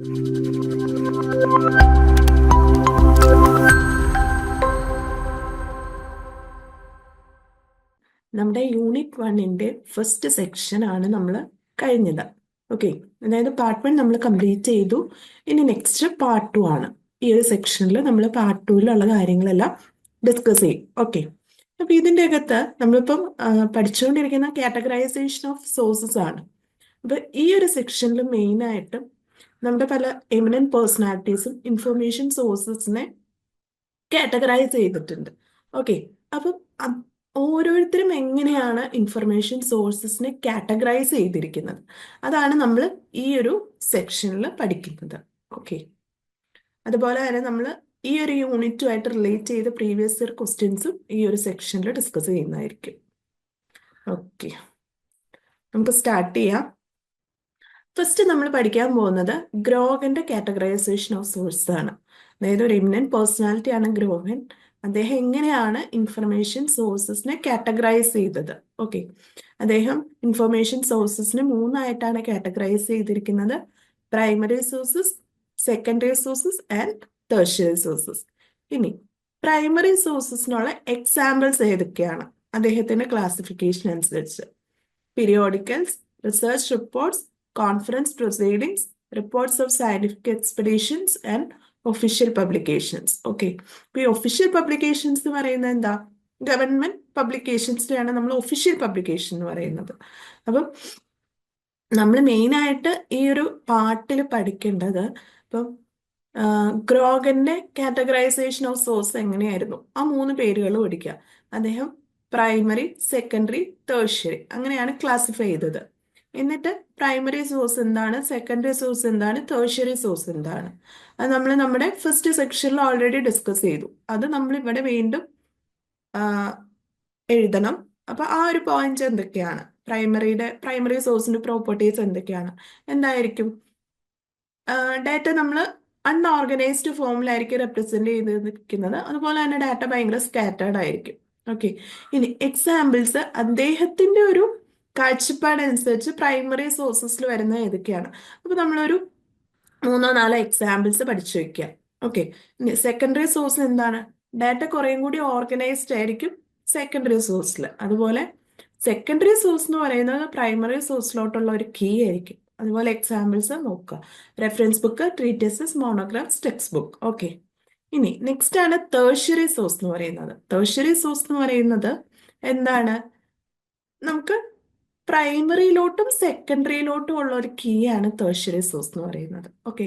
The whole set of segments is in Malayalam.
നമ്മുടെ യൂണിറ്റ് വണ്ണിന്റെ ഫസ്റ്റ് സെക്ഷൻ ആണ് നമ്മൾ കഴിഞ്ഞത്. ഓക്കെ അതായത് പാർട്ട് വൺ നമ്മൾ കംപ്ലീറ്റ് ചെയ്തു. ഇനി നെക്സ്റ്റ് പാർട്ട് ടു ആണ്. ഈ ഒരു സെക്ഷനിൽ നമ്മൾ പാർട്ട് ടുവിലുള്ള കാര്യങ്ങളെല്ലാം ഡിസ്കസ് ചെയ്യും. ഓക്കെ അപ്പൊ ഇതിന്റെ അകത്ത് നമ്മളിപ്പം പഠിച്ചുകൊണ്ടിരിക്കുന്ന കാറ്റഗറൈസേഷൻ ഓഫ് സോഴ്സസ് ആണ്. അപ്പൊ ഈ ഒരു സെക്ഷനിൽ മെയിൻ ആയിട്ടും നമ്മുടെ പല എമിനന്റ് പേഴ്സണാലിറ്റീസും ഇൻഫർമേഷൻ സോഴ്സസിനെ കാറ്റഗറൈസ് ചെയ്തിട്ടുണ്ട്. ഓക്കെ അപ്പം ഓരോരുത്തരും എങ്ങനെയാണ് ഇൻഫർമേഷൻ സോഴ്സസിനെ കാറ്റഗറൈസ് ചെയ്തിരിക്കുന്നത്? അതാണ് നമ്മൾ ഈ ഒരു സെക്ഷനിൽ പഠിക്കുന്നത്. ഓക്കെ അതുപോലെ തന്നെ നമ്മൾ ഈ ഒരു യൂണിറ്റുമായിട്ട് റിലേറ്റ് ചെയ്ത പ്രീവിയസ് ഇയർ ക്വസ്റ്റ്യൻസും ഈ ഒരു സെക്ഷനിൽ ഡിസ്കസ് ചെയ്യുന്നതായിരിക്കും. ഓക്കെ നമുക്ക് സ്റ്റാർട്ട് ചെയ്യാം. ഫസ്റ്റ് നമ്മൾ പഠിക്കാൻ പോകുന്നത് ഗ്രോഗന്റെ കാറ്റഗറൈസേഷൻ ഓഫ് സോഴ്സ് ആണ്. അതായത് ഒരു ഇമിനൻ പേഴ്സണാലിറ്റി ആണ് ഗ്രോഗൻ അദ്ദേഹം എങ്ങനെയാണ് ഇൻഫർമേഷൻ സോഴ്സസിനെ കാറ്റഗറൈസ് ചെയ്തത്? ഓക്കെ അദ്ദേഹം ഇൻഫർമേഷൻ സോഴ്സസിനെ മൂന്നായിട്ടാണ് കാറ്റഗറൈസ് ചെയ്തിരിക്കുന്നത്. Primary sources secondary sources and tertiary sources ഇനി പ്രൈമറി സോഴ്സസിനുള്ള എക്സാമ്പിൾസ് ഏതൊക്കെയാണ്? അദ്ദേഹത്തിന്റെ ക്ലാസിഫിക്കേഷൻ അനുസരിച്ച്. Periodicals research reports conference proceedings reports of scientific expeditions and official publications okay ഇപ്പൊ ഈ ഒഫീഷ്യൽ പബ്ലിക്കേഷൻസ് എന്ന് പറയുന്നത് എന്താ? ഗവൺമെന്റ് പബ്ലിക്കേഷൻസിനെയാണ് നമ്മൾ ഒഫീഷ്യൽ പബ്ലിക്കേഷൻ എന്ന് പറയുന്നത്. അപ്പം നമ്മൾ മെയിനായിട്ട് ഈ ഒരു പാർട്ടിൽ പഠിക്കേണ്ടത് ഇപ്പം ഗ്രോഗന്റെ കാറ്റഗറൈസേഷൻ ഓഫ് സോഴ്സ് എങ്ങനെയായിരുന്നു? ആ മൂന്ന് പേരുകൾ പഠിക്കുക അദ്ദേഹം പ്രൈമറി സെക്കൻഡറി ടേർഷ്യറി അങ്ങനെയാണ് ക്ലാസിഫൈ ചെയ്തത്. എന്നിട്ട് പ്രൈമറി സോഴ്സ് എന്താണ്? സെക്കൻഡറി സോഴ്സ് എന്താണ്? തേർഷറി സോഴ്സ് എന്താണ്? അത് നമ്മൾ നമ്മുടെ ഫസ്റ്റ് സെക്ഷനിൽ ഓൾറെഡി ഡിസ്കസ് ചെയ്തു. അത് നമ്മൾ ഇവിടെ വീണ്ടും എഴുതണം. അപ്പൊ ആ ഒരു പോയിന്റ് എന്തൊക്കെയാണ്? പ്രൈമറിയുടെ പ്രൈമറി സോഴ്സിന്റെ പ്രോപ്പർട്ടീസ് എന്തൊക്കെയാണ്? എന്തായിരിക്കും? ഡാറ്റ നമ്മൾ അൺഓർഗനൈസ്ഡ് ഫോമിലായിരിക്കും റെപ്രസെന്റ് ചെയ്തിരിക്കുന്നത്. അതുപോലെ തന്നെ ഡാറ്റ ഭയങ്കര സ്കാറ്റേർഡ് ആയിരിക്കും. ഓക്കെ ഇനി എക്സാമ്പിൾസ് അദ്ദേഹത്തിന്റെ ഒരു കാഴ്ചപ്പാടനുസരിച്ച് പ്രൈമറി സോഴ്സസിൽ വരുന്ന ഏതൊക്കെയാണ്? അപ്പൊ നമ്മളൊരു മൂന്നോ നാലോ എക്സാമ്പിൾസ് പഠിച്ചു വെക്കുക ഓക്കെ സെക്കൻഡറി സോഴ്സ് എന്താണ്? ഡാറ്റ കുറേയും കൂടി ഓർഗനൈസ്ഡ് ആയിരിക്കും സെക്കൻഡറി സോഴ്സിൽ അതുപോലെ സെക്കൻഡറി സോഴ്സ് എന്ന് പറയുന്നത് പ്രൈമറി സോഴ്സിലോട്ടുള്ള ഒരു കീ ആയിരിക്കും. അതുപോലെ എക്സാമ്പിൾസ് നോക്കുക reference book treatises monographs text book okay ഇനി നെക്സ്റ്റ് ആണ് തേർഷ്യറി സോഴ്സ് എന്ന് പറയുന്നത്. തേർഷ്യറി സോഴ്സ് എന്ന് പറയുന്നത് എന്താണ്? നമുക്ക് പ്രൈമറിയിലോട്ടും സെക്കൻഡറിയിലോട്ടും ഉള്ള ഒരു കീ ആണ് തേർഷ്യറി സോഴ്സ് എന്ന് പറയുന്നത്. ഓക്കെ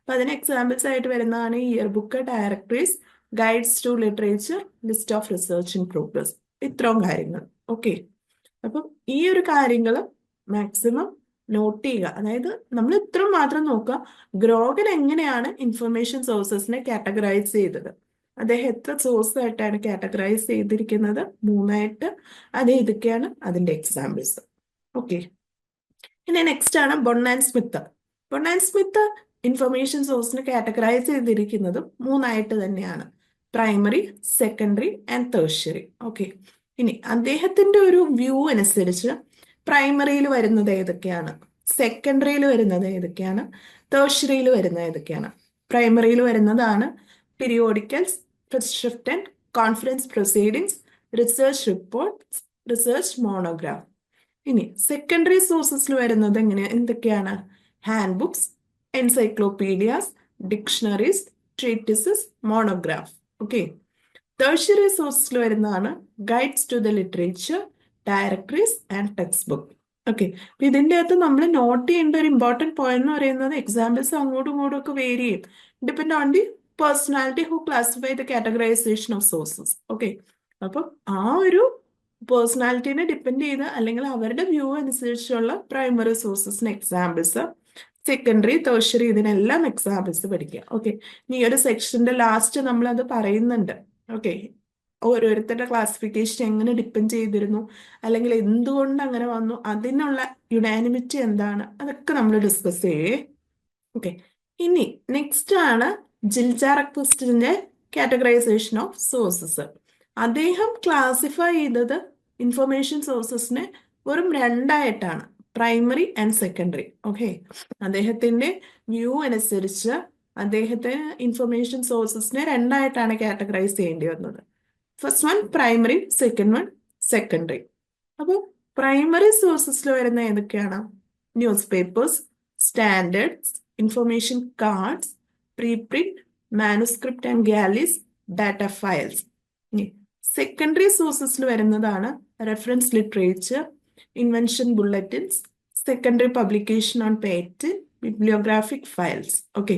അപ്പൊ അതിന് എക്സാമ്പിൾസ് ആയിട്ട് വരുന്നതാണ് year book directories guides to literature list of research in progress ഇത്രയും കാര്യങ്ങൾ. ഓക്കെ അപ്പം ഈ ഒരു കാര്യങ്ങൾ മാക്സിമം നോട്ട് ചെയ്യുക. അതായത് നമ്മൾ ഇത്ര മാത്രം നോക്കുക. ഗ്രോഗൻ എങ്ങനെയാണ് ഇൻഫർമേഷൻ സോഴ്സസിനെ കാറ്റഗറൈസ് ചെയ്തത്? അദ്ദേഹം എത്ര സോഴ്സ് ആയിട്ടാണ് കാറ്റഗറൈസ് ചെയ്തിരിക്കുന്നത്? മൂന്നായിട്ട്. അത് ഇതൊക്കെയാണ് അതിന്റെ എക്സാമ്പിൾസ് ഓക്കെ ഇനി നെക്സ്റ്റ് ആണ് Bonnan Smith Bonnan Smith information സോഴ്സിനെ categorise ചെയ്തിരിക്കുന്നതും മൂന്നായിട്ട് തന്നെയാണ്. Primary secondary and tertiary okay ഇനി അദ്ദേഹത്തിന്റെ ഒരു വ്യൂ അനുസരിച്ച് പ്രൈമറിയിൽ വരുന്നത് ഏതൊക്കെയാണ്? സെക്കൻഡറിയിൽ വരുന്നത് ഏതൊക്കെയാണ്? തേർഷ്യറിയിൽ വരുന്നത് ഏതൊക്കെയാണ്? പ്രൈമറിയിൽ വരുന്നതാണ് periodicals prescription conference proceedings research report research monograph ഇനി സെക്കൻഡറി സോഴ്സസിൽ വരുന്നത് എങ്ങനെ എന്തൊക്കെയാണ്? Hand books encyclopaedias dictionaries treatises monograph okay tertiary സോഴ്സിൽ വരുന്നതാണ് guides to the literature directories and text book okay അപ്പൊ ഇതിന്റെ അകത്ത് നമ്മൾ നോട്ട് ചെയ്യേണ്ട ഒരു ഇമ്പോർട്ടന്റ് പോയിന്റ് എന്ന് പറയുന്നത് എക്സാമ്പിൾസ് അങ്ങോട്ടും ഇങ്ങോട്ടും ഒക്കെ വേരി ചെയ്യും. Depend on the personality who classify the categorisation of sources okay അപ്പം ആ ഒരു പേഴ്സണാലിറ്റീനെ ഡിപ്പെൻഡ് ചെയ്ത് അല്ലെങ്കിൽ അവരുടെ വ്യൂ അനുസരിച്ചുള്ള പ്രൈമറി സോഴ്സസിന് എക്സാമ്പിൾസ് സെക്കൻഡറി തേഴ്സറി ഇതിനെല്ലാം എക്സാമ്പിൾസ് പഠിക്കുക. ഓക്കെ ഇനി ഒരു സെക്ഷന്റെ ലാസ്റ്റ് നമ്മൾ അത് പറയുന്നുണ്ട്. ഓക്കെ ഓരോരുത്തരുടെ ക്ലാസിഫിക്കേഷൻ എങ്ങനെ ഡിപ്പെൻഡ് ചെയ്തിരുന്നു? അല്ലെങ്കിൽ എന്തുകൊണ്ട് അങ്ങനെ വന്നു? അതിനുള്ള യുണാനിമിറ്റി എന്താണ്? അതൊക്കെ നമ്മൾ ഡിസ്കസ് ചെയ്യേ. ഓക്കെ ഇനി നെക്സ്റ്റ് ആണ് ജിൽജാറക്വസ്റ്റിന്റെ കാറ്റഗറൈസേഷൻ ഓഫ് സോഴ്സസ് അദ്ദേഹം ക്ലാസിഫൈ ചെയ്തത് ഇൻഫർമേഷൻ സോഴ്സസിനെ വെറും രണ്ടായിട്ടാണ് പ്രൈമറി ആൻഡ് സെക്കൻഡറി ഓക്കെ അദ്ദേഹത്തിന്റെ വ്യൂ അനുസരിച്ച് അദ്ദേഹത്തിന് ഇൻഫർമേഷൻ സോഴ്സസിനെ രണ്ടായിട്ടാണ് കാറ്റഗറൈസ് ചെയ്യേണ്ടി വന്നത്. First one primary second one secondary അപ്പോൾ പ്രൈമറി സോഴ്സസിൽ വരുന്ന ഏതൊക്കെയാണ്? News papers standards information cards pre print manuscript and galleys data files secondary സോഴ്സസിൽ വരുന്നതാണ് reference literature invention bulletins secondary publication on pate bibliographic files okay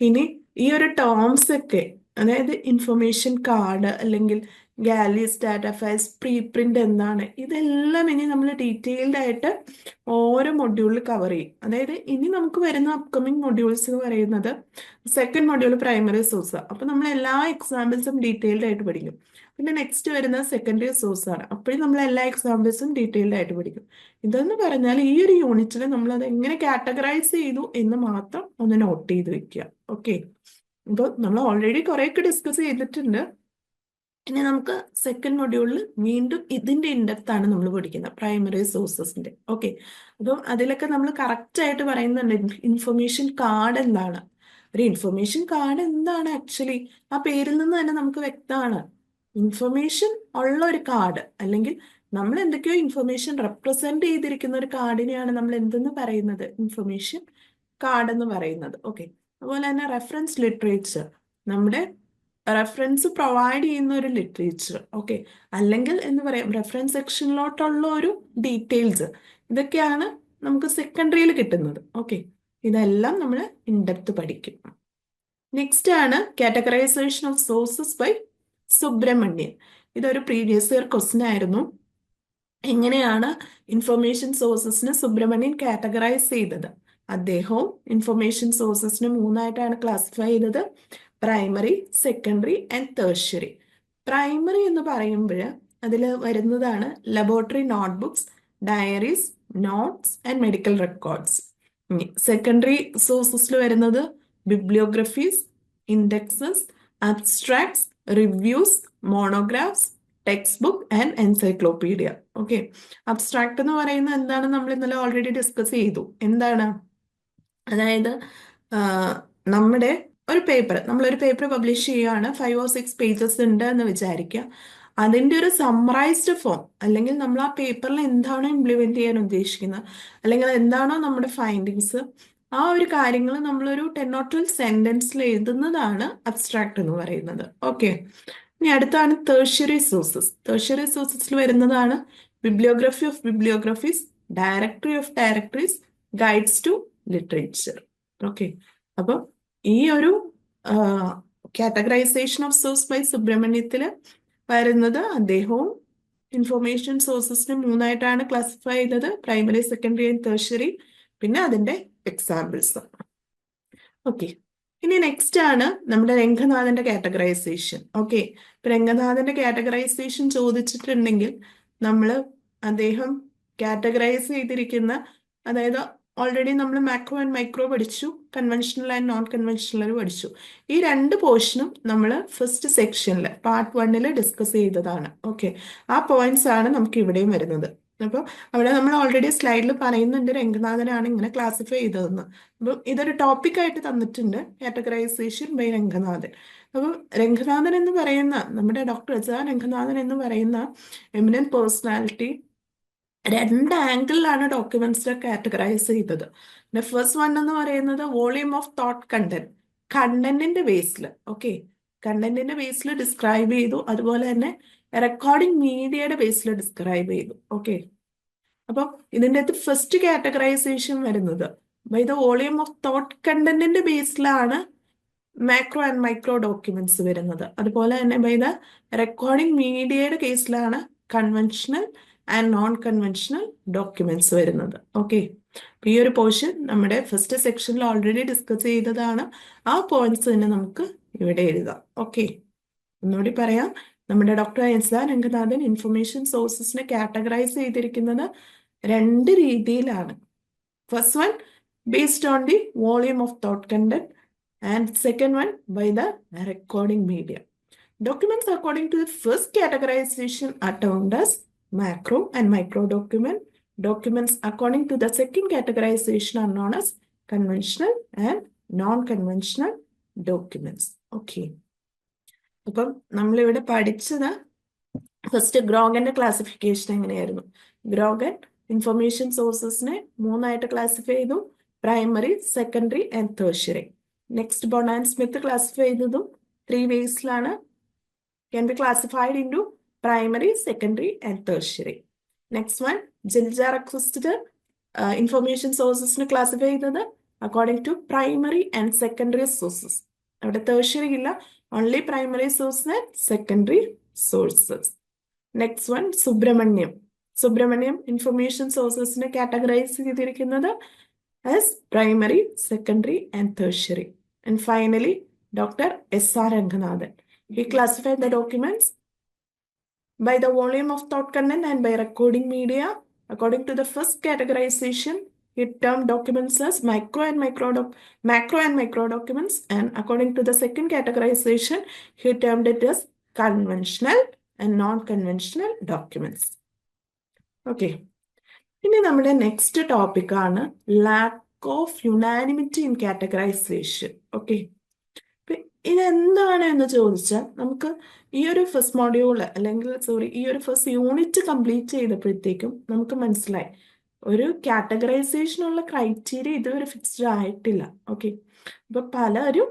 ഇനി ഈ ഒരു ടേംസ് ഒക്കെ അതായത് ഇൻഫർമേഷൻ കാർഡ് അല്ലെങ്കിൽ ഗാലീസ് പ്രീ പ്രിന്റ് എന്താണ് ഇതെല്ലാം ഇനി നമ്മൾ ഡീറ്റെയിൽഡ് ആയിട്ട് ഓരോ മൊഡ്യൂളിൽ കവർ ചെയ്യും. അതായത് ഇനി നമുക്ക് വരുന്ന അപ്കമിങ് മൊഡ്യൂൾസ് എന്ന് പറയുന്നത് സെക്കൻഡ് മൊഡ്യൂൾ പ്രൈമറി സോഴ്സ് അപ്പൊ നമ്മൾ എല്ലാ എക്സാമ്പിൾസും ഡീറ്റെയിൽഡ് ആയിട്ട് പഠിക്കും. പിന്നെ നെക്സ്റ്റ് വരുന്നത് സെക്കൻഡറി സോഴ്സ് ആണ്. അപ്പോഴും നമ്മൾ എല്ലാ എക്സാമ്പിൾസും ഡീറ്റെയിൽഡ് ആയിട്ട് പഠിക്കും. ഇതെന്ന് പറഞ്ഞാൽ ഈ ഒരു യൂണിറ്റിൽ നമ്മൾ അത് എങ്ങനെ കാറ്റഗറൈസ് ചെയ്തു എന്ന് മാത്രം ഒന്ന് നോട്ട് ചെയ്ത് വെക്കുക. ഓക്കെ അപ്പോൾ നമ്മൾ ഓൾറെഡി കുറേയൊക്കെ ഡിസ്കസ് ചെയ്തിട്ടുണ്ട്. ഇനി നമുക്ക് സെക്കൻഡ് മൊഡ്യൂളിൽ വീണ്ടും ഇതിന്റെ ഇൻഡെപ്ത് ആണ് നമ്മൾ പഠിക്കുന്നത് പ്രൈമറി സോഴ്സസിന്റെ ഓക്കെ അപ്പം അതിലൊക്കെ നമ്മൾ കറക്റ്റ് ആയിട്ട് പറയുന്നുണ്ട് ഇൻഫർമേഷൻ കാർഡ് എന്താണ്? ഒരു ഇൻഫർമേഷൻ കാർഡ് എന്താണ് ആക്ച്വലി ആ പേരിൽ നിന്ന് തന്നെ നമുക്ക് വ്യക്തമാണ്. ഇൻഫർമേഷൻ ഉള്ള ഒരു കാർഡ് അല്ലെങ്കിൽ നമ്മൾ എന്തൊക്കെയോ ഇൻഫർമേഷൻ റെപ്രസെന്റ് ചെയ്തിരിക്കുന്ന ഒരു കാർഡിനെയാണ് നമ്മൾ എന്തെന്ന് പറയുന്നത്? ഇൻഫർമേഷൻ കാർഡ് എന്ന് പറയുന്നത്. ഓക്കെ അതുപോലെ തന്നെ റെഫറൻസ് ലിറ്ററേച്ചർ നമ്മുടെ റെഫറൻസ് പ്രൊവൈഡ് ചെയ്യുന്ന ഒരു ലിറ്ററേച്ചർ ഓക്കെ അല്ലെങ്കിൽ എന്ന് പറയാം റെഫറൻസ് സെക്ഷനിലോട്ടുള്ള ഒരു ഡീറ്റെയിൽസ് ഇതൊക്കെയാണ് നമുക്ക് സെക്കൻഡറിയിൽ കിട്ടുന്നത് ഓക്കെ ഇതെല്ലാം നമ്മൾ ഇൻഡെപ്ത് പഠിക്കും. നെക്സ്റ്റ് ആണ് categorisation of sources by Subramanian ഇതൊരു പ്രീവിയസ് ഇയർ ക്വസ്റ്റൻ ആയിരുന്നു. എങ്ങനെയാണ് ഇൻഫർമേഷൻ സോഴ്സസിനെ സുബ്രഹ്മണ്യൻ കാറ്റഗറൈസ് ചെയ്തത്? അദ്ദേഹവും ഇൻഫർമേഷൻ സോഴ്സസിനെ മൂന്നായിട്ടാണ് ക്ലാസിഫൈ ചെയ്തത്. Primary secondary and tertiary primary എന്ന് പറയുമ്പോൾ അതിൽ വരുന്നതാണ് laboratory notebooks diaries notes and medical records secondary സോഴ്സസിൽ വരുന്നത് bibliographies indexes abstracts reviews monographs text book and encyclopaedia okay abstract എന്ന് പറയുന്നത് എന്താണ് നമ്മൾ ഇന്നലെ ഓൾറെഡി ഡിസ്കസ് ചെയ്തു. എന്താണ്? അതായത് നമ്മുടെ ഒരു പേപ്പർ നമ്മളൊരു പേപ്പർ പബ്ലിഷ് ചെയ്യുകയാണ്. ഫൈവ് ഓർ സിക്സ് പേജസ് ഉണ്ട് എന്ന് വിചാരിക്കുക. അതിന്റെ ഒരു സമ്മറൈസ്ഡ് ഫോം അല്ലെങ്കിൽ നമ്മൾ ആ പേപ്പറിൽ എന്താണോ ഇംപ്ലിമെന്റ് ചെയ്യാൻ ഉദ്ദേശിക്കുന്നത് അല്ലെങ്കിൽ എന്താണോ നമ്മുടെ ഫൈൻഡിങ്സ് ആ ഒരു കാര്യങ്ങൾ നമ്മളൊരു ടെൻ ഓർ ട്വൽവ് സെന്റൻസിൽ എഴുതുന്നതാണ് അബ്സ്ട്രാക്ട് എന്ന് പറയുന്നത്. ഓക്കെ ഇനി അടുത്താണ് തേർഷ്യറി സോഴ്സസ് തേർഷ്യറി സോഴ്സസിൽ വരുന്നതാണ് bibliography of bibliographies directory of directories guides to literature okay അപ്പോൾ ഈ ഒരു കാറ്റഗറൈസേഷൻ ഓഫ് സോഴ്സ് ബൈ സുബ്രഹ്മണ്യത്തിൽ വരുന്നത് അദ്ദേഹവും ഇൻഫർമേഷൻ സോഴ്സസിനെ മൂന്നായിട്ടാണ് ക്ലാസിഫൈ ചെയ്തത്. പ്രൈമറി സെക്കൻഡറി ആൻഡ് തേഴ്സറി പിന്നെ അതിന്റെ എക്സാമ്പിൾസ് ഓക്കെ ഇനി നെക്സ്റ്റ് ആണ് നമ്മുടെ രംഗനാഥന്റെ കാറ്റഗറൈസേഷൻ ഓക്കെ ഇപ്പൊ രംഗനാഥന്റെ കാറ്റഗറൈസേഷൻ ചോദിച്ചിട്ടുണ്ടെങ്കിൽ നമ്മൾ അദ്ദേഹം കാറ്റഗറൈസ് ചെയ്തിരിക്കുന്ന അതായത് ഓൾറെഡി നമ്മൾ മാക്രോ ആൻഡ് മൈക്രോ പഠിച്ചു. കൺവെൻഷണൽ ആൻഡ് നോൺ കൺവെൻഷണൽ പഠിച്ചു. ഈ രണ്ട് പോർഷനും നമ്മൾ ഫസ്റ്റ് സെക്ഷനിൽ പാർട്ട് വണ്ണിൽ ഡിസ്കസ് ചെയ്തതാണ്. ഓക്കെ ആ പോയിന്റ്സ് ആണ് നമുക്ക് ഇവിടെയും വരുന്നത്. അപ്പോൾ അവിടെ നമ്മൾ ഓൾറെഡി സ്ലൈഡിൽ പറയുന്നുണ്ട് രംഗനാഥനാണ് ഇങ്ങനെ ക്ലാസിഫൈ ചെയ്തതെന്ന്. അപ്പം ഇതൊരു ടോപ്പിക്കായിട്ട് തന്നിട്ടുണ്ട്. Categorisation by Ranganathan. അപ്പം രംഗനാഥൻ എന്ന് പറയുന്ന നമ്മുടെ ഡോക്ടർ അജ രംഗനാഥൻ എന്ന് പറയുന്ന എമിനൻ പേഴ്സണാലിറ്റി രണ്ട് ആംഗിളിലാണ് ഡോക്യുമെന്റ്സിനെ കാറ്റഗറൈസ് ചെയ്തത്. ഫസ്റ്റ് വൺ എന്ന് പറയുന്നത് വോളിയം ഓഫ് തോട്ട് കണ്ടന്റ് കണ്ടന്റിന്റെ ബേസിൽ ഓക്കെ? കണ്ടന്റിന്റെ ബേസിൽ ഡിസ്ക്രൈബ് ചെയ്തു. അതുപോലെ തന്നെ റെക്കോർഡിംഗ് മീഡിയയുടെ ബേസിൽ ഡിസ്ക്രൈബ് ചെയ്തു. ഓക്കെ? അപ്പം ഇതിന്റെ അകത്ത് ഫസ്റ്റ് കാറ്റഗറൈസേഷൻ വരുന്നത് by the volume of thought കണ്ടന്റിന്റെ ബേസിലാണ് മാക്രോ ആൻഡ് മൈക്രോ ഡോക്യുമെന്റ്സ് വരുന്നത്. അതുപോലെ തന്നെ ബൈ ദ റെക്കോർഡിംഗ് മീഡിയയുടെ കേസിലാണ് conventional and non conventional documents വരുന്നത് ഓക്കെ ഈ ഒരു പോർഷൻ നമ്മുടെ ഫസ്റ്റ് സെക്ഷനിൽ ഓൾറെഡി ഡിസ്കസ് ചെയ്തതാണ്. ആ പോയിന്റ്സ് തന്നെ നമുക്ക് ഇവിടെ എഴുതാം. ഓക്കെ ഒന്നുകൂടി പറയാം. നമ്മുടെ doctor S R Ranganathan information സോഴ്സസിനെ categorise ചെയ്തിരിക്കുന്നത് രണ്ട് രീതിയിലാണ്. First one based on the volume of thought content and second one by the recording media Documents according to the first categorisation are macro and micro document. documents according to the second categorization are known as conventional and non-conventional documents. Okay. അപ്പം നമ്മളിവിടെ പഠിച്ചത് ഫസ്റ്റ് ഗ്രോഗന്റെ ക്ലാസിഫിക്കേഷൻ എങ്ങനെയായിരുന്നു ഗ്രോഗൻ ഇൻഫർമേഷൻ സോഴ്സസിനെ മൂന്നായിട്ട് ക്ലാസിഫൈ ചെയ്തു primary secondary and tertiary next Bonnan Smith classify ചെയ്തതും three വേസിലാണ് can be classified into primary secondary and tertiary next one ജിൽജാർ അക്സിസ്റ്റ് ഇൻഫർമേഷൻ സോഴ്സസിന് ക്ലാസിഫൈ ചെയ്തത് according to primary and secondary sources അവിടെ തേഴ്ഷ്യറി ഇല്ല only primary source and secondary sources next one Subramanian Subramanian information സോഴ്സസിനെ categorise ചെയ്തിരിക്കുന്നത് as primary secondary and tertiary and finally doctor S R Ranganathan. He classified the documents by the volume of thought content and by recording media. According to the first categorization, it termed documents as micro and micro doc macro and micro documents, and according to the second categorization, he termed it as conventional and non-conventional documents. Okay. ഇനി നമ്മുടെ നെക്സ്റ്റ് ടോപ്പിക്കാണ് lack of unanimity in categorisation okay ഇതെന്താണ് എന്ന് ചോദിച്ചാൽ നമുക്ക് ഈ ഒരു ഫസ്റ്റ് മോഡ്യൂൾ അല്ലെങ്കിൽ സോറി ഈ ഒരു ഫസ്റ്റ് യൂണിറ്റ് കംപ്ലീറ്റ് ചെയ്തപ്പോഴത്തേക്കും നമുക്ക് മനസ്സിലായി. ഒരു കാറ്റഗറൈസേഷനുള്ള ക്രൈറ്റീരിയ ഇതുവരെ ഫിക്സ്ഡ് ആയിട്ടില്ല. ഓക്കെ അപ്പൊ പലരും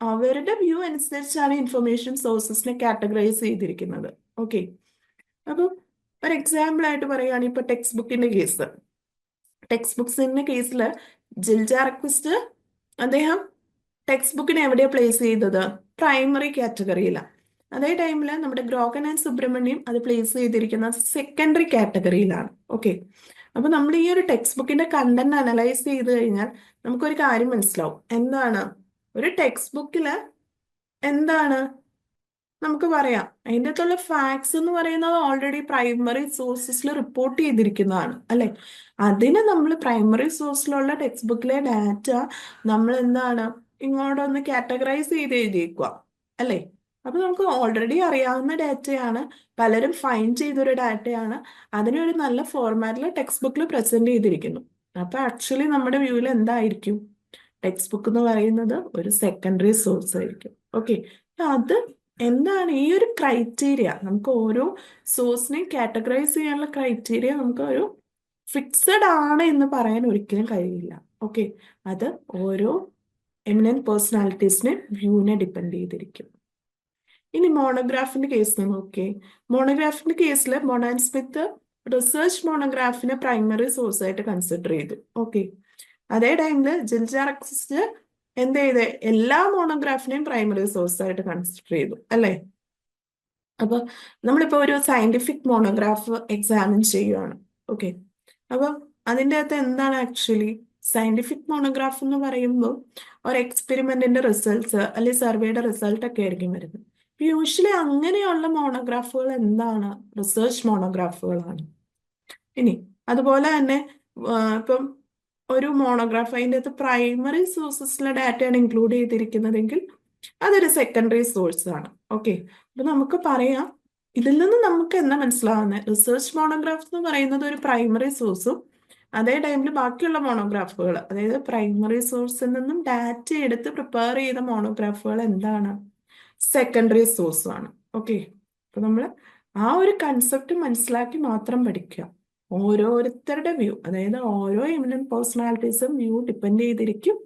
അവരുടെ വ്യൂ അനുസരിച്ചാണ് ഇൻഫർമേഷൻ സോഴ്സസിനെ കാറ്റഗറൈസ് ചെയ്തിരിക്കുന്നത്. ഓക്കെ അപ്പൊ ഒരു എക്സാമ്പിൾ ആയിട്ട് പറയുകയാണെങ്കിൽ ഇപ്പൊ ടെക്സ്റ്റ് ബുക്കിന്റെ കേസ് ടെക്സ്റ്റ് ബുക്സിന്റെ കേസിൽ ജിൽജ റിക്വസ്റ്റ് അദ്ദേഹം ടെക്സ്റ്റ് ബുക്കിനെ എവിടെയാണ് പ്ലേസ് ചെയ്തത് പ്രൈമറി കാറ്റഗറിയിലാണ് അതേ ടൈമിൽ നമ്മുടെ ഗ്രോഗൻ ആൻഡ് സുബ്രഹ്മണ്യം അത് പ്ലേസ് ചെയ്തിരിക്കുന്ന സെക്കൻഡറി കാറ്റഗറിയിലാണ് ഓക്കെ അപ്പൊ നമ്മൾ ഈ ഒരു ടെക്സ്റ്റ് ബുക്കിന്റെ കണ്ടന്റ് അനലൈസ് ചെയ്ത് കഴിഞ്ഞാൽ നമുക്കൊരു കാര്യം മനസ്സിലാവും. എന്താണ്? ഒരു ടെക്സ്റ്റ് ബുക്കിൽ എന്താണ്? നമുക്ക് പറയാം. അതിന്റെ അകത്തുള്ള ഫാക്ട്സ് എന്ന് പറയുന്നത് ഓൾറെഡി പ്രൈമറി സോഴ്സസിൽ റിപ്പോർട്ട് ചെയ്തിരിക്കുന്നതാണ് അല്ലെ? അതിന് നമ്മൾ പ്രൈമറി സോഴ്സിലുള്ള ടെക്സ്റ്റ് ബുക്കിലെ ഡാറ്റ നമ്മൾ എന്താണ് ഇങ്ങോട്ടൊന്ന് കാറ്റഗറൈസ് ചെയ്ത് എഴുതിയേക്കുക അല്ലേ? അപ്പൊ നമുക്ക് ഓൾറെഡി അറിയാവുന്ന ഡാറ്റയാണ് പലരും ഫൈൻ ചെയ്തൊരു ഡാറ്റയാണ് അതിനെ ഒരു നല്ല ഫോർമാറ്റിൽ ടെക്സ്റ്റ് ബുക്കിൽ പ്രസന്റ് ചെയ്തിരിക്കുന്നു. അപ്പൊ ആക്ച്വലി നമ്മുടെ വ്യൂവിൽ എന്തായിരിക്കും? ടെക്സ്റ്റ് ബുക്ക് എന്ന് പറയുന്നത് ഒരു സെക്കൻഡറി സോഴ്സ് ആയിരിക്കും. ഓക്കെ അത് എന്താണ്? ഈ ഒരു ക്രൈറ്റീരിയ നമുക്ക് ഓരോ സോഴ്സിനെയും കാറ്റഗറൈസ് ചെയ്യാനുള്ള ക്രൈറ്റീരിയ നമുക്ക് ഒരു ഫിക്സഡ് ആണ് എന്ന് പറയാൻ ഒരിക്കലും കഴിയില്ല. ഓക്കെ അത് ഓരോ എമിനന്റ് പേഴ്സണാലിറ്റീസിനെ വ്യൂവിനെ ഡിപ്പെൻഡ് ചെയ്തിരിക്കും. ഇനി മോണോഗ്രാഫിന്റെ കേസ് നോക്കേ മോണോഗ്രാഫിന്റെ കേസിൽ മൊണാൻ സ്മിത്ത് റിസർച്ച് മോണോഗ്രാഫിനെ പ്രൈമറി സോഴ്സ് ആയിട്ട് കൺസിഡർ ചെയ്തു. ഓക്കെ അതേ ടൈമിൽ ജിൽജാറക്സിസ്റ്റ് എന്ത് ചെയ്ത്? എല്ലാ മോണോഗ്രാഫിനെയും പ്രൈമറി സോഴ്സ് ആയിട്ട് കൺസിഡർ ചെയ്തു. അല്ലേ? അപ്പൊ നമ്മളിപ്പോ ഒരു സയന്റിഫിക് മോണോഗ്രാഫ് എക്സാമിൻ ചെയ്യുകയാണ് ഓക്കെ അപ്പൊ അതിന്റെ അകത്ത് എന്താണ് ആക്ച്വലി സയന്റിഫിക് മോണോഗ്രാഫ് എന്ന് പറയുമ്പോൾ ഒരു എക്സ്പെരിമെന്റിന്റെ റിസൾട്ട്സ് അല്ലെങ്കിൽ സർവേയുടെ റിസൾട്ട് ഒക്കെ ആയിരിക്കും വരുന്നത്. യൂഷ്വലി അങ്ങനെയുള്ള മോണോഗ്രാഫുകൾ എന്താണ്? റിസർച്ച് മോണോഗ്രാഫുകളാണ് ഇനി അതുപോലെ തന്നെ ഇപ്പം ഒരു മോണോഗ്രാഫ് അതിന്റെ അകത്ത് പ്രൈമറി സോഴ്സസിലെ ഡാറ്റയാണ് ഇൻക്ലൂഡ് ചെയ്തിരിക്കുന്നതെങ്കിൽ അതൊരു സെക്കൻഡറി സോഴ്സ് ആണ്. ഓക്കെ അപ്പൊ നമുക്ക് പറയാം ഇതിൽ നിന്ന് നമുക്ക് എന്താ മനസ്സിലാവുന്നത്? റിസർച്ച് മോണോഗ്രാഫ് എന്ന് പറയുന്നത് ഒരു പ്രൈമറി സോഴ്സും അതേ ടൈമിൽ ബാക്കിയുള്ള മോണോഗ്രാഫുകൾ അതായത് പ്രൈമറി സോഴ്സിൽ നിന്നും ഡാറ്റ എടുത്ത് പ്രിപ്പയർ ചെയ്ത മോണോഗ്രാഫുകൾ എന്താണ്? സെക്കൻഡറി സോഴ്സും ആണ്. ഓക്കെ അപ്പൊ നമ്മൾ ആ ഒരു കൺസെപ്റ്റ് മനസ്സിലാക്കി മാത്രം പഠിക്കുക ഓരോരുത്തരുടെ വ്യൂ അതായത് ഓരോ എമിനന്റ് പേഴ്സണാലിറ്റീസും വ്യൂ ഡിപ്പെൻഡ് ചെയ്തിരിക്കും.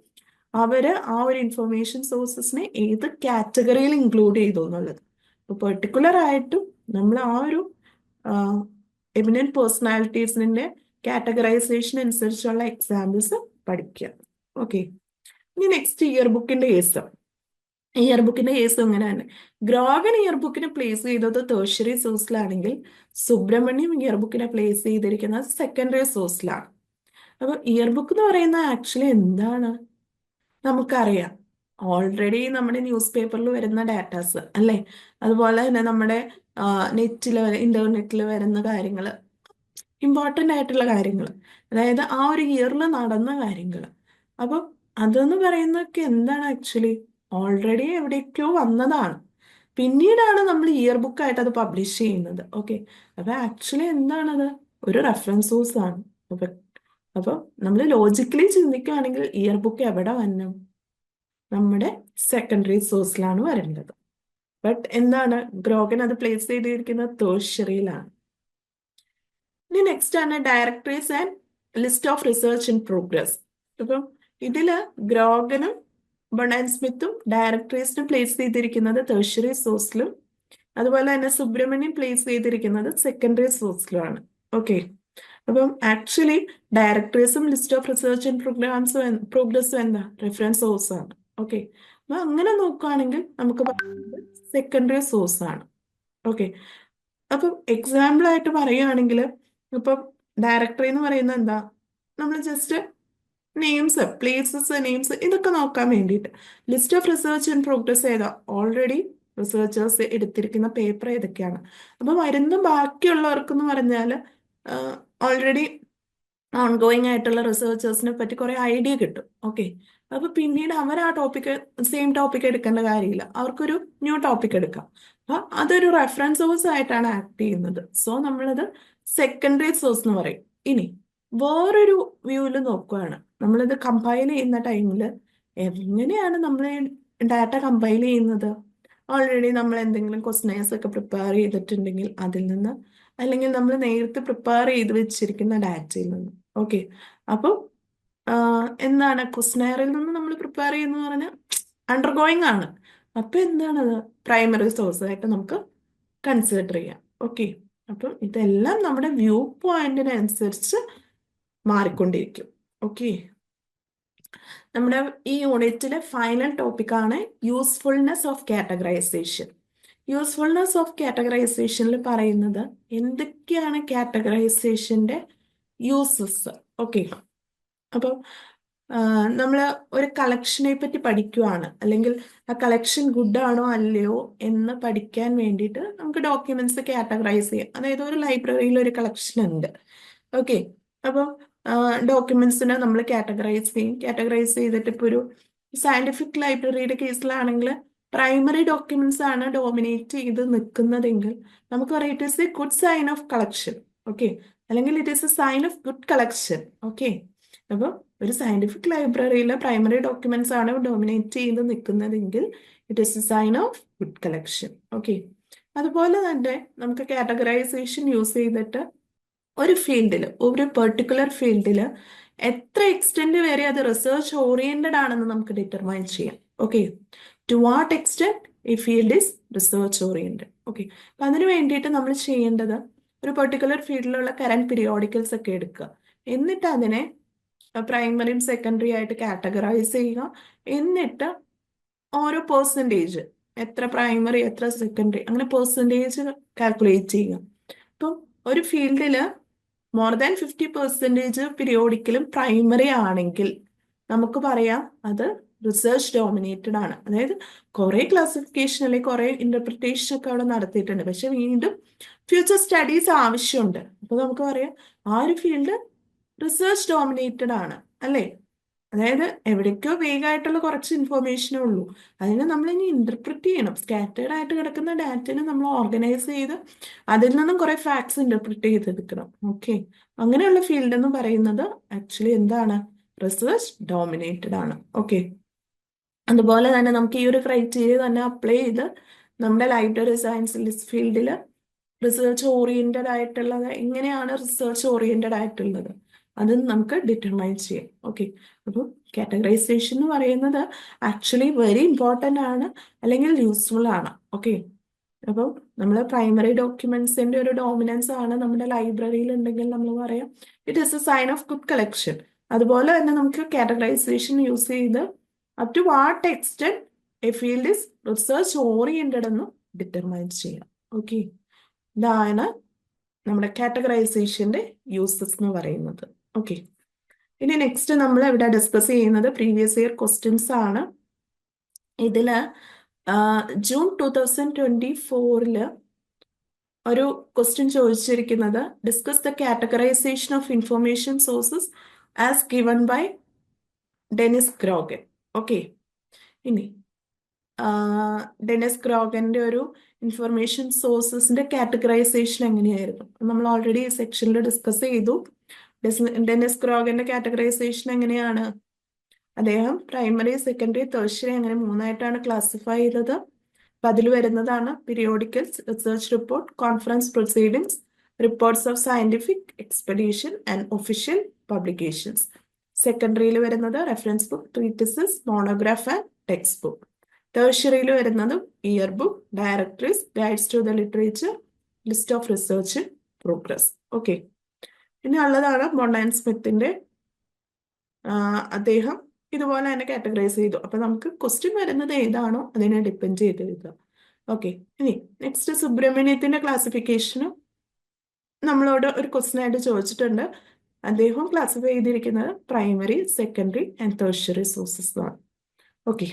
അവർ ആ ഒരു ഇൻഫർമേഷൻ സോഴ്സസിനെ ഏത് കാറ്റഗറിയിൽ ഇൻക്ലൂഡ് ചെയ്തു എന്നുള്ളത്. അപ്പോൾ പെർട്ടിക്കുലർ ആയിട്ടും നമ്മൾ ആ ഒരു എമിനന്റ് പേഴ്സണാലിറ്റീസിന്റെ കാറ്റഗറൈസേഷൻ അനുസരിച്ചുള്ള എക്സാമ്പിൾസ് പഠിക്കുക. ഓക്കെ ഇനി നെക്സ്റ്റ് ഇയർ ബുക്കിന്റെ കേസ് ഇയർ ബുക്കിന്റെ കേസ് എങ്ങനെയാണ് ഗ്രോഗൻ ഇയർ ബുക്കിനെ പ്ലേസ് ചെയ്തത് തേർഷറി സോഴ്സിലാണെങ്കിൽ സുബ്രഹ്മണ്യം ഇയർ ബുക്കിനെ പ്ലേസ് ചെയ്തിരിക്കുന്നത് സെക്കൻഡറി സോഴ്സിലാണ് അപ്പൊ ഇയർ ബുക്ക് എന്ന് പറയുന്നത് ആക്ച്വലി എന്താണ്? നമുക്കറിയാം. ഓൾറെഡി നമ്മുടെ ന്യൂസ് പേപ്പറിൽ വരുന്ന ഡാറ്റാസ് അല്ലേ? അതുപോലെ തന്നെ നമ്മുടെ നെറ്റിൽ ഇന്റർനെറ്റിൽ വരുന്ന കാര്യങ്ങൾ ഇമ്പോർട്ടന്റ് ആയിട്ടുള്ള കാര്യങ്ങൾ അതായത് ആ ഒരു ഇയറിൽ നടന്ന കാര്യങ്ങൾ അപ്പം അതെന്ന് പറയുന്നതൊക്കെ എന്താണ് ആക്ച്വലി ഓൾറെഡി എവിടേക്കോ വന്നതാണ്. പിന്നീടാണ് നമ്മൾ ഇയർ ബുക്ക് ആയിട്ട് അത് പബ്ലിഷ് ചെയ്യുന്നത്. ഓക്കെ അപ്പൊ ആക്ച്വലി എന്താണത്? ഒരു റെഫറൻസ് സോഴ്സ് ആണ്. അപ്പൊ അപ്പം നമ്മൾ ലോജിക്കലി ചിന്തിക്കുകയാണെങ്കിൽ ഇയർ ബുക്ക് എവിടെ വന്നു? നമ്മുടെ സെക്കൻഡറി സോഴ്സിലാണ് വരേണ്ടത് ബട്ട് എന്താണ്? ഗ്രോഗൻ അത് പ്ലേസ് ചെയ്തിരിക്കുന്നത് തേഴ്ഷ്യറിയിലാണ് ഇനി നെക്സ്റ്റ് ആണ് directories and list of research in progress അപ്പം ഇതിൽ ഗ്രോഗനും ബൊണാൻ സ്മിത്തും ഡയറക്ടറീസിന് പ്ലേസ് ചെയ്തിരിക്കുന്നത് തേഴ്ഷ്യറി സോഴ്സിലും അതുപോലെ തന്നെ സുബ്രഹ്മണ്യം പ്ലേസ് ചെയ്തിരിക്കുന്നത് സെക്കൻഡറി സോഴ്സിലുമാണ് ഓക്കെ അപ്പം ആക്ച്വലി ഡയറക്ടറീസും ലിസ്റ്റ് ഓഫ് റിസർച്ച് ആൻഡ് പ്രോഗ്രാംസും പ്രോഗ്രസും എന്താ റെഫറൻസ് സോഴ്സ് ആണ്. ഓക്കെ അപ്പൊ അങ്ങനെ നോക്കുകയാണെങ്കിൽ നമുക്ക് പറയുന്നത് സെക്കൻഡറി സോഴ്സ് ആണ്. ഓക്കെ അപ്പം എക്സാമ്പിൾ ആയിട്ട് പറയുകയാണെങ്കിൽ ഇപ്പം ഡയറക്ടറി എന്ന് പറയുന്നത് എന്താ? നമ്മൾ ജസ്റ്റ് നെയിംസ് പ്ലേസസ് നെയിംസ് ഇതൊക്കെ നോക്കാൻ വേണ്ടിയിട്ട്. List of research in progress ഏതാ? ഓൾറെഡി റിസർച്ചേഴ്സ് എടുത്തിരിക്കുന്ന പേപ്പർ ഏതൊക്കെയാണ്? അപ്പൊ വരുന്ന ബാക്കിയുള്ളവർക്കെന്ന് പറഞ്ഞാൽ ഓൾറെഡി ഓൺഗോയിങ് ആയിട്ടുള്ള റിസർച്ചേഴ്സിനെ പറ്റി കുറെ ഐഡിയ കിട്ടും. ഓക്കെ അപ്പൊ പിന്നീട് അവർ ആ ടോപ്പിക്ക് സെയിം ടോപ്പിക് എടുക്കേണ്ട കാര്യമില്ല. അവർക്കൊരു ന്യൂ ടോപ്പിക് എടുക്കാം. അപ്പൊ അതൊരു റെഫറൻസ് സോഴ്സ് ആയിട്ടാണ് ആക്ട് ചെയ്യുന്നത്. സോ നമ്മളത് സെക്കൻഡറി സോഴ്സ് എന്ന് പറയും. ഇനി വേറൊരു വ്യൂവിൽ നോക്കുകയാണ് നമ്മളിത് കമ്പൈൽ ചെയ്യുന്ന ടൈമിൽ എങ്ങനെയാണ് നമ്മൾ ഡാറ്റ കമ്പൈൽ ചെയ്യുന്നത്? ഓൾറെഡി നമ്മൾ എന്തെങ്കിലും ക്വസ്റ്റനേഴ്സ് ഒക്കെ പ്രിപ്പയർ ചെയ്തിട്ടുണ്ടെങ്കിൽ അതിൽ നിന്ന് അല്ലെങ്കിൽ നമ്മൾ നേരത്തെ പ്രിപ്പയർ ചെയ്ത് വെച്ചിരിക്കുന്ന ഡാറ്റയിൽ നിന്ന്. ഓക്കെ അപ്പോൾ എന്താണ്? ക്വസ്റ്റനെയറിൽ നിന്ന് നമ്മൾ പ്രിപ്പയർ ചെയ്യുന്നത് പറഞ്ഞാൽ അണ്ടർഗോയിങ് ആണ്. അപ്പോൾ എന്താണത്? പ്രൈമറി സോഴ്സ് ആയിട്ട് നമുക്ക് കൺസിഡർ ചെയ്യാം. ഓക്കെ അപ്പം ഇതെല്ലാം നമ്മുടെ വ്യൂ പോയിന്റിനനുസരിച്ച് മാറിക്കൊണ്ടിരിക്കും. ഓക്കെ നമ്മുടെ ഈ യൂണിറ്റിലെ ഫൈനൽ ടോപ്പിക്കാണ് usefulness of categorisation usefulness of കാറ്റഗറൈസേഷനിൽ പറയുന്നത് എന്തൊക്കെയാണ് കാറ്റഗറൈസേഷന്റെ യൂസസ് ഓക്കെ അപ്പോൾ നമ്മൾ ഒരു കളക്ഷനെ പറ്റി പഠിക്കുവാണ്. അല്ലെങ്കിൽ ആ കളക്ഷൻ ഗുഡ് ആണോ അല്ലയോ എന്ന് പഠിക്കാൻ വേണ്ടിയിട്ട് നമുക്ക് ഡോക്യുമെന്റ്സ് കാറ്റഗറൈസ് ചെയ്യാം. അതായത് ഒരു ലൈബ്രറിയിൽ ഒരു കളക്ഷൻ ഉണ്ട്. ഓക്കെ അപ്പം ഡോക്യുമെന്റ്സിനെ നമ്മൾ കാറ്റഗറൈസ് ചെയ്യും. കാറ്റഗറൈസ് ചെയ്തിട്ട് ഇപ്പോൾ ഒരു സയന്റിഫിക് ലൈബ്രറിയുടെ കേസിലാണെങ്കിൽ പ്രൈമറി ഡോക്യുമെന്റ്സ് ആണ് ഡോമിനേറ്റ് ചെയ്ത് നിൽക്കുന്നതെങ്കിൽ നമുക്ക് പറയാം it is a good sign of collection okay അല്ലെങ്കിൽ it is a sign of good collection okay അപ്പോൾ ഒരു സയന്റിഫിക് ലൈബ്രറിയിലെ പ്രൈമറി ഡോക്യുമെന്റ്സ് ആണ് ഡോമിനേറ്റ് ചെയ്ത് നിൽക്കുന്നതെങ്കിൽ it is a sign of good collection okay അതുപോലെ തന്നെ നമുക്ക് കാറ്റഗറൈസേഷൻ യൂസ് ചെയ്തിട്ട് ഒരു ഫീൽഡിൽ ഒരു പെർട്ടിക്കുലർ ഫീൽഡിൽ എത്ര എക്സ്റ്റെൻഡ് വരെ അത് റിസർച്ച് ഓറിയന്റഡ് ആണെന്ന് നമുക്ക് ഡിറ്റർമൈൻ ചെയ്യാം. ഓക്കെ ടു വാട്ട് എക്സ്റ്റെൻഡ് ഈ field is research oriented okay അപ്പൊ അതിന് വേണ്ടിയിട്ട് നമ്മൾ ചെയ്യേണ്ടത് ഒരു പെർട്ടിക്കുലർ ഫീൽഡിലുള്ള കറന്റ് പീരിയോഡിക്കൽസ് ഒക്കെ എടുക്കുക. എന്നിട്ട് അതിനെ പ്രൈമറിയും സെക്കൻഡറി ആയിട്ട് കാറ്റഗറൈസ് ചെയ്യുക. എന്നിട്ട് ഓരോ പേഴ്സന്റേജ് എത്ര പ്രൈമറി എത്ര സെക്കൻഡറി അങ്ങനെ പേഴ്സന്റേജ് കാൽക്കുലേറ്റ് ചെയ്യുക. അപ്പം ഒരു ഫീൽഡിൽ മോർ ദാൻ ഫിഫ്റ്റി പെർസെന്റേജ് പീരിയോഡിക്കലും പ്രൈമറി ആണെങ്കിൽ നമുക്ക് പറയാം അത് റിസർച്ച് ഡോമിനേറ്റഡ് ആണ്. അതായത് കുറേ ക്ലാസിഫിക്കേഷൻ അല്ലെങ്കിൽ കുറെ ഇന്റർപ്രിട്ടേഷൻ ഒക്കെ അവിടെ നടത്തിയിട്ടുണ്ട്. പക്ഷെ വീണ്ടും ഫ്യൂച്ചർ സ്റ്റഡീസ് ആവശ്യമുണ്ട്. അപ്പോൾ നമുക്ക് പറയാം ആ ഒരു ഫീൽഡ് റിസർച്ച് ഡോമിനേറ്റഡ് ആണ് അല്ലേ? അതായത് എവിടേക്കോ വേഗമായിട്ടുള്ള കുറച്ച് ഇൻഫോർമേഷനേ ഉള്ളൂ. അതിനെ നമ്മൾ ഇനി ഇന്റർപ്രിറ്റ് ചെയ്യണം. സ്കാറ്റേഡ് ആയിട്ട് കിടക്കുന്ന ഡാറ്റനെ നമ്മൾ ഓർഗനൈസ് ചെയ്ത് അതിൽ നിന്നും കുറെ ഫാക്ട്സ് ഇന്റർപ്രിറ്റ് ചെയ്തെടുക്കണം. ഓക്കെ അങ്ങനെയുള്ള ഫീൽഡ് എന്ന് പറയുന്നത് ആക്ച്വലി എന്താണ്? റിസർച്ച് ഡോമിനേറ്റഡ് ആണ്. ഓക്കെ അതുപോലെ തന്നെ നമുക്ക് ഈ ഒരു ക്രൈറ്റീരിയ തന്നെ അപ്ലൈ ചെയ്ത് നമ്മുടെ ലൈബ്രറി സയൻസ് ഫീൽഡിൽ റിസർച്ച് ഓറിയന്റഡ് ആയിട്ടുള്ളത് എങ്ങനെയാണ് റിസർച്ച് ഓറിയന്റഡ് ആയിട്ടുള്ളത്? അത് നമുക്ക് ഡിറ്റർമൈൻ ചെയ്യാം. ഓക്കെ അപ്പോൾ കാറ്റഗറൈസേഷൻ എന്ന് പറയുന്നത് ആക്ച്വലി വെരി ഇമ്പോർട്ടന്റ് ആണ് അല്ലെങ്കിൽ യൂസ്ഫുൾ ആണ്. ഓക്കെ അപ്പോൾ നമ്മൾ പ്രൈമറി ഡോക്യുമെന്റ്സിന്റെ ഒരു ഡോമിനൻസ് ആണ് നമ്മുടെ ലൈബ്രറിയിൽ ഉണ്ടെങ്കിൽ നമ്മൾ പറയാം. It is a sign of good collection അതുപോലെ തന്നെ നമുക്ക് കാറ്റഗറൈസേഷൻ യൂസ് ചെയ്ത് up to what extent a field is research oriented എന്ന് ഡിറ്റർമൈൻ ചെയ്യാം. ഓക്കെ ഇതാണ് നമ്മുടെ കാറ്റഗറൈസേഷന്റെ യൂസസ് എന്ന് പറയുന്നത്. ഓക്കെ ഇനി നെക്സ്റ്റ് നമ്മൾ ഇവിടെ ഡിസ്കസ് ചെയ്യുന്നത് പ്രീവിയസ് ഇയർ ക്വസ്റ്റ്യൻസ് ആണ്. ഇതിൽ ജൂൺ ടു തൗസൻഡ് ട്വന്റി ഫോറിൽ ഒരു ക്വസ്റ്റ്യൻ ചോദിച്ചിരിക്കുന്നത് discuss the categorisation of information sources as given by Denis Grogan okay ഇനി ഡെനിസ് ഗ്രോഗന്റെ ഒരു ഇൻഫർമേഷൻ സോഴ്സസിന്റെ കാറ്റഗറൈസേഷൻ എങ്ങനെയായിരുന്നു? നമ്മൾ ഓൾറെഡി സെക്ഷനിൽ ഡിസ്കസ് ചെയ്തു. ഡിസ്- ക്രോഗന്റെ കാറ്റഗറൈസേഷൻ എങ്ങനെയാണ്? അദ്ദേഹം പ്രൈമറി സെക്കൻഡറി തെർഷ്യറി അങ്ങനെ മൂന്നായിട്ടാണ് ക്ലാസിഫൈ ചെയ്തത്. അപ്പൊ അതിൽ വരുന്നതാണ് periodical research report conference proceedings reports of scientific expedition and official publications സെക്കൻഡറിയിൽ വരുന്നത് reference book treatises monograph and text book തേഴ്സറിയിൽ വരുന്നത് year book directories guides to the literature list of research progress okay പിന്നെ ഉള്ളതാണ് മൊണ്ടൻ സ്മിത്തിന്റെ അദ്ദേഹം ഇതുപോലെ തന്നെ കാറ്റഗറൈസ് ചെയ്തു. അപ്പൊ നമുക്ക് ക്വസ്റ്റ്യൻ വരുന്നത് ഏതാണോ അതിനെ ഡിപ്പെൻഡ് ചെയ്ത് എഴുതുക. ഓക്കെ ഇനി നെക്സ്റ്റ് സുബ്രഹ്മണ്യത്തിന്റെ ക്ലാസിഫിക്കേഷനും നമ്മളോട് ഒരു ക്വസ്റ്റ്യൻ ആയിട്ട് ചോദിച്ചിട്ടുണ്ട്. അദ്ദേഹം ക്ലാസിഫൈ ചെയ്തിരിക്കുന്നത് primary secondary and tertiary sources ആണ് ഓക്കെ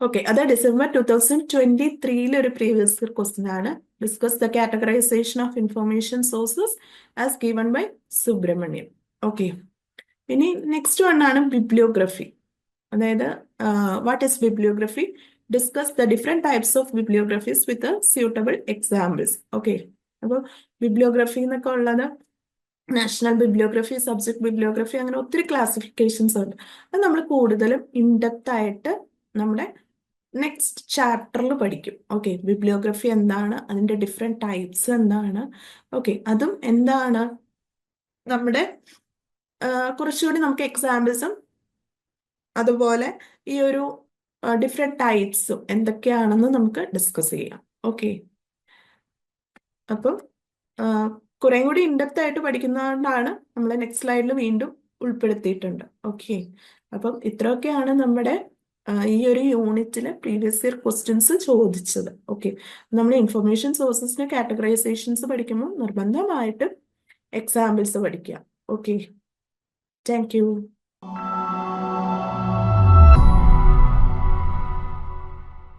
ഓക്കെ അത് ഡിസംബർ ടു തൗസൻഡ് ട്വന്റി ത്രീയിലെ ഒരു പ്രീവിയസ് ക്വസ്റ്റ്യൻ ആണ്. Discuss the categorization of information sources as given by Subramanian. Okay. ഇനി നെക്സ്റ്റ് വൺ ആണ് ബിബ്ലിയോഗ്രഫി അതായത് what is bibliography discuss the different types of bibliographies with suitable examples okay അപ്പോൾ ബിബ്ലിയോഗ്രഫി എന്നൊക്കെ ഉള്ളത് നാഷണൽ ബിബ്ലിയോഗ്രഫി സബ്ജക്ട് ബിബ്ലിയോഗ്രഫി അങ്ങനെ ഒത്തിരി ക്ലാസിഫിക്കേഷൻസ് ഉണ്ട്. അത് നമ്മൾ കൂടുതലും ഇൻഡെപ്ത് ആയിട്ട് നമ്മുടെ നെക്സ്റ്റ് ചാപ്റ്ററിൽ പഠിക്കും. ഓക്കെ ബിബ്ലിയോഗ്രഫി എന്താണ്? അതിന്റെ ഡിഫറെന്റ് ടൈപ്സ് എന്താണ്? ഓക്കെ അതും എന്താണ്? നമ്മുടെ കുറച്ചുകൂടി നമുക്ക് എക്സാമ്പിൾസും അതുപോലെ ഈ ഒരു ഡിഫറെന്റ് ടൈപ്സും എന്തൊക്കെയാണെന്ന് നമുക്ക് ഡിസ്കസ് ചെയ്യാം. ഓക്കെ അപ്പം കുറേം കൂടി ഇൻഡെപ്ത് ആയിട്ട് പഠിക്കുന്നതുകൊണ്ടാണ് നമ്മൾ നെക്സ്റ്റ് സ്ലൈഡിൽ വീണ്ടും ഉൾപ്പെടുത്തിയിട്ടുണ്ട്. ഓക്കെ അപ്പം ഇത്രയൊക്കെയാണ് നമ്മുടെ ഈ ഒരു യൂണിറ്റിലെ പ്രീവിയസ് ഇയർ ക്വസ്റ്റ്യൻസ് ചോദിച്ചത്. ഓക്കെ നമ്മൾ ഇൻഫർമേഷൻ സോഴ്സസിന്റെ കാറ്റഗറൈസേഷൻസ് പഠിക്കുമ്പോൾ നിർബന്ധമായിട്ട് എക്സാമ്പിൾസ് പഠിക്കുക. Okay thank you